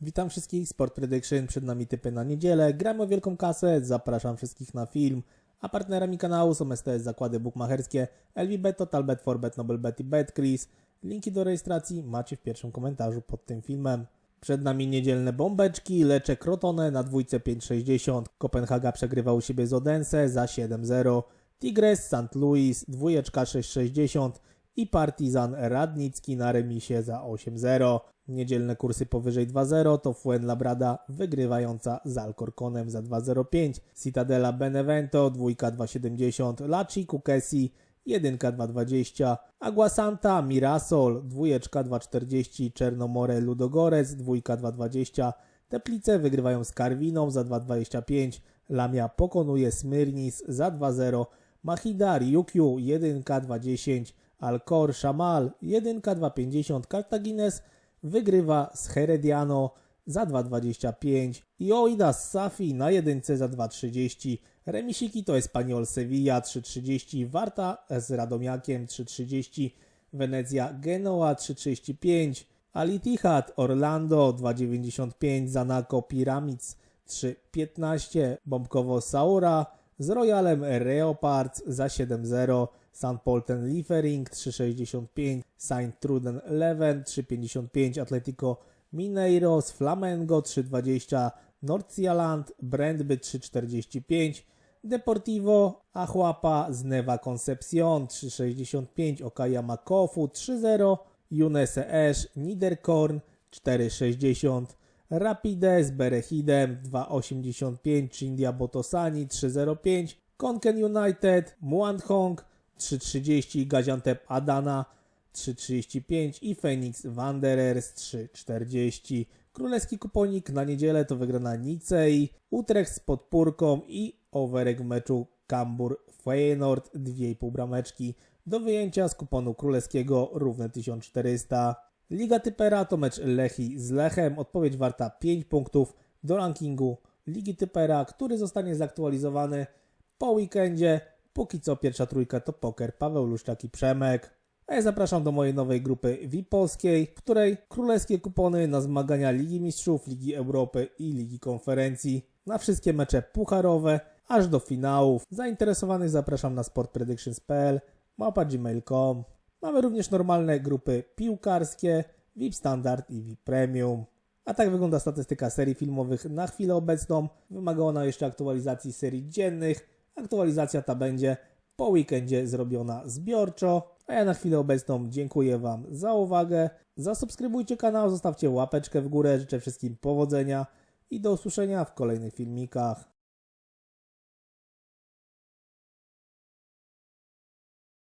Witam wszystkich, Sport Prediction, przed nami typy na niedzielę, gramy o wielką kasę, zapraszam wszystkich na film, a partnerami kanału są STS Zakłady Bukmacherskie, LVBet, Totalbet, Forbet, Noblebet i BetCris. Linki do rejestracji macie w pierwszym komentarzu pod tym filmem. Przed nami niedzielne bombeczki, Lecze Crotone na dwójce 5,60, Kopenhaga przegrywa u siebie z Odense za 7-0, Tigres St. Louis dwójeczka 6,60 i Partizan Radnicki na remisie za 8-0. Niedzielne kursy powyżej 2-0 to Fuenlabrada wygrywająca z Alcorconem za 2-0-5, Citadela Benevento 2-2-70, Laci Kukesi 1-2-20, Agua Santa Mirasol 2-2-40, Czernomore Ludogorez 2-2-20, Teplice wygrywają z Karwiną za 2-25, Lamia pokonuje Smyrnis za 2-0, Mahida Ryukyu 1-2-10, Alcor Shamal 1-2-50, Cartagines wygrywa z Herediano za 2,25 i Oidas Safi na jedynce za 2,30. Remisiki to Espanyol Sevilla 3,30, Warta z Radomiakiem 3,30, Wenecja Genoa 3,35, Al Ittihad Orlando 2,95, Zanaco Pyramids 3,15, Bombkowo Saura z Royalem Leopards za 7,0, St. Polten Liefering 3,65, Saint Truden Leven 3,55, Atletico Mineiro z Flamengo 3,20, Nordsjaland Brandby 3,45, Deportivo Ahuapa z Neva Concepcion 3,65, Okaya Makofu 3,0, Junese Esch Niederkorn 4,60, Rapide z Berechidem 2,85, Chindia Botosani 3,05, Konken United Muanhong 3,30, Gaziantep Adana 3,35 i Phoenix Wanderers 3,40. Królewski kuponik na niedzielę to wygrana Nicei, Utrecht z podpórką i overek w meczu Kambur Feyenoord 2,5 brameczki do wyjęcia z kuponu królewskiego równe 1400. Liga Typera to mecz Lechi z Lechem, odpowiedź warta 5 punktów do rankingu Ligi Typera, który zostanie zaktualizowany po weekendzie. Póki co pierwsza trójka to poker Paweł Luszczak i Przemek. A ja zapraszam do mojej nowej grupy VIP Polskiej, w której królewskie kupony na zmagania Ligi Mistrzów, Ligi Europy i Ligi Konferencji, na wszystkie mecze pucharowe, aż do finałów. Zainteresowanych zapraszam na sportpredictions.pl, mapa gmail.com. Mamy również normalne grupy piłkarskie, VIP Standard i VIP Premium. A tak wygląda statystyka serii filmowych na chwilę obecną. Wymaga ona jeszcze aktualizacji serii dziennych. Aktualizacja ta będzie po weekendzie zrobiona zbiorczo. A ja na chwilę obecną dziękuję Wam za uwagę. Zasubskrybujcie kanał, zostawcie łapeczkę w górę. Życzę wszystkim powodzenia i do usłyszenia w kolejnych filmikach.